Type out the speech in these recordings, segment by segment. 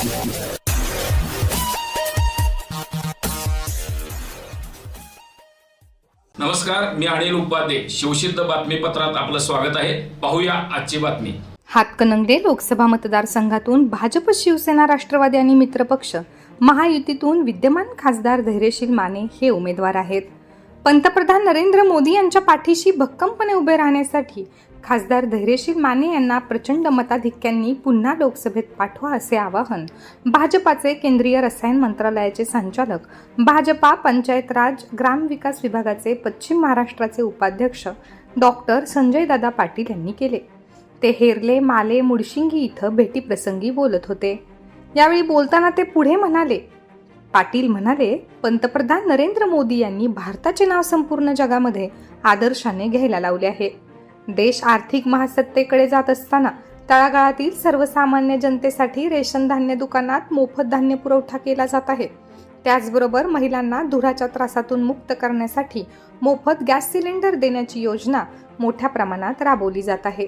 नमस्कार मी अनिल उपाध्ये. शिवसिद्ध बातमीपत्रात आपलं स्वागत आहे. पाहूया आजची बातमी. हातकणंगले लोकसभा मतदारसंघातून भाजप शिवसेना राष्ट्रवादी आणि मित्रपक्ष महायुतीतून विद्यमान खासदार धैर्यशील माने हे उमेदवार आहेत. पंतप्रधान नरेंद्र मोदी यांच्या पाठीशी भक्कमपणे उभे राहण्यासाठी खासदार धैर्यशील माने यांना प्रचंड मताधिक्यांनी पुन्हा लोकसभेत पाठवा असे आवाहन भाजपाचे केंद्रीय रसायन मंत्रालयाचे संचालक भाजपा पंचायत राज ग्रामविकास विभागाचे पश्चिम महाराष्ट्राचे उपाध्यक्ष डॉक्टर संजय दादा पाटील यांनी केले. ते हेरले माले मुडशिंगी इथं भेटीप्रसंगी बोलत होते. यावेळी बोलताना ते पुढे म्हणाले पाटील म्हणाले पंतप्रधान नरेंद्र मोदी यांनी भारताचे नाव संपूर्ण जगामध्ये आदर्शाने घ्यायला लावले आहे. देश आर्थिक महासत्तेकडे जात असताना तळागाळातील सर्वसामान्य जनतेसाठी रेशन धान्य दुकानात मोफत धान्य पुरवठा केला जात आहे. त्याचबरोबर महिलांना धुराच्या त्रासातून मुक्त करण्यासाठी मोफत गॅस सिलेंडर देण्याची योजना मोठ्या प्रमाणात राबवली जात आहे.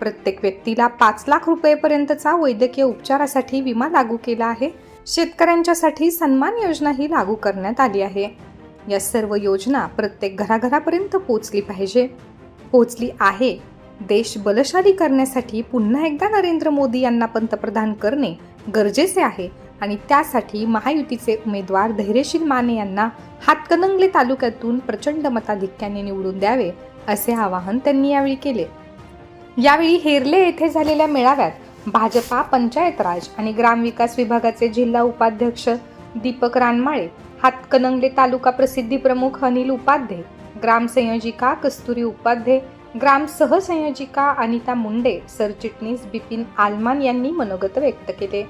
प्रत्येक व्यक्तीला पाच लाख रुपयेपर्यंतचा वैद्यकीय उपचारासाठी विमा लागू केला आहे. शेतकऱ्यांच्यासाठी सन्मान योजनाही लागू करण्यात आली आहे. या सर्व योजना प्रत्येक घराघरापर्यंत पोचली पाहिजे. पोचली आहे. देश बलशाली करण्यासाठी पुन्हा एकदा नरेंद्र मोदी यांना पंतप्रधान करणे गरजेचे आहे आणि त्यासाठी महायुतीचे उमेदवार धैर्यशील माने यांना हातकणंगले तालुक्यातून प्रचंड मताधिक्याने निवडून द्यावे असे आवाहन त्यांनी यावेळी केले. यावेळी हेरले येथे झालेल्या मेळाव्यात भाजपा पंचायत राज आणि ग्रामविकास विभागाचे जिल्हा उपाध्यक्ष दीपक रानमाळे हातकणंगले तालुका प्रसिद्धी प्रमुख अनिल उपाध्ये ग्रामसंयोजिका कस्तुरी उपाध्ये ग्राम सहसंयोजिका अनिता मुंडे सरचिटणीस बिपिन आलमान यांनी मनोगत व्यक्त केले.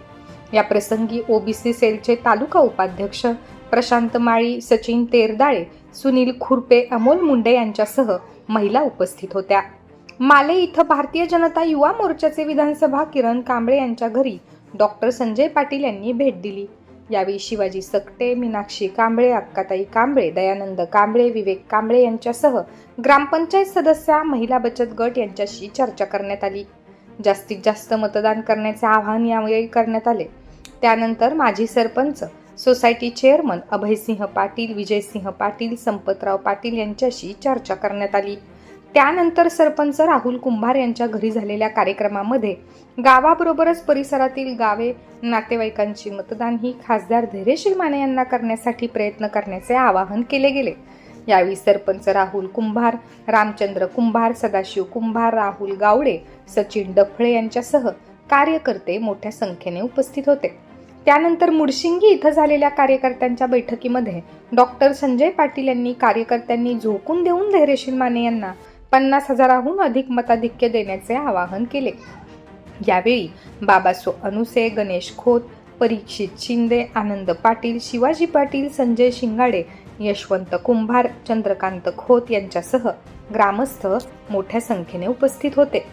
या प्रसंगी ओबीसी सेलचे तालुका उपाध्यक्ष प्रशांत माळी सचिन तेरदाळे सुनील खुरपे अमोल मुंडे यांच्यासह महिला उपस्थित होत्या. माले इथं भारतीय जनता युवा मोर्चाचे विधानसभा किरण कांबळे यांच्या घरी डॉक्टर संजय पाटील यांनी भेट दिली. यावेळी शिवाजी सकटे मीनाक्षी कांबळे अक्काताई कांबळे दयानंद कांबळे विवेक कांबळे यांच्यासह ग्रामपंचायत सदस्या महिला बचत गट यांच्याशी चर्चा करण्यात आली. जास्तीत जास्त मतदान करण्याचे आवाहन यावेळी करण्यात आले. त्यानंतर माजी सरपंच सोसायटी चेअरमन अभयसिंह पाटील विजयसिंह पाटील संपतराव पाटील यांच्याशी चर्चा करण्यात आली. त्यानंतर सरपंच राहुल कुंभार यांच्या घरी झालेल्या कार्यक्रमामध्ये गावाबरोबरच परिसरातील गावे नातेवाईकांची मतदान ही खासदार धैर्यशील माने यांना करण्यासाठी प्रयत्न करण्याचे आवाहन केले गेले. यावेळी सरपंच राहुल कुंभार रामचंद्र कुंभार सदाशिव कुंभार राहुल गावडे सचिन डफळे यांच्यासह कार्यकर्ते मोठ्या संख्येने उपस्थित होते. त्यानंतर मुडशिंगी इथं झालेल्या कार्यकर्त्यांच्या बैठकीमध्ये डॉक्टर संजय पाटील यांनी कार्यकर्त्यांनी झोकून देऊन धैर्यशील माने यांना पन्नास हजाराहून अधिक मताधिक्य देण्याचे आवाहन केले. यावेळी बाबासो अनुसे गणेश खोत परीक्षित शिंदे आनंद पाटील शिवाजी पाटील संजय शिंगाडे यशवंत कुंभार चंद्रकांत खोत यांच्यासह ग्रामस्थ मोठ्या संख्येने उपस्थित होते.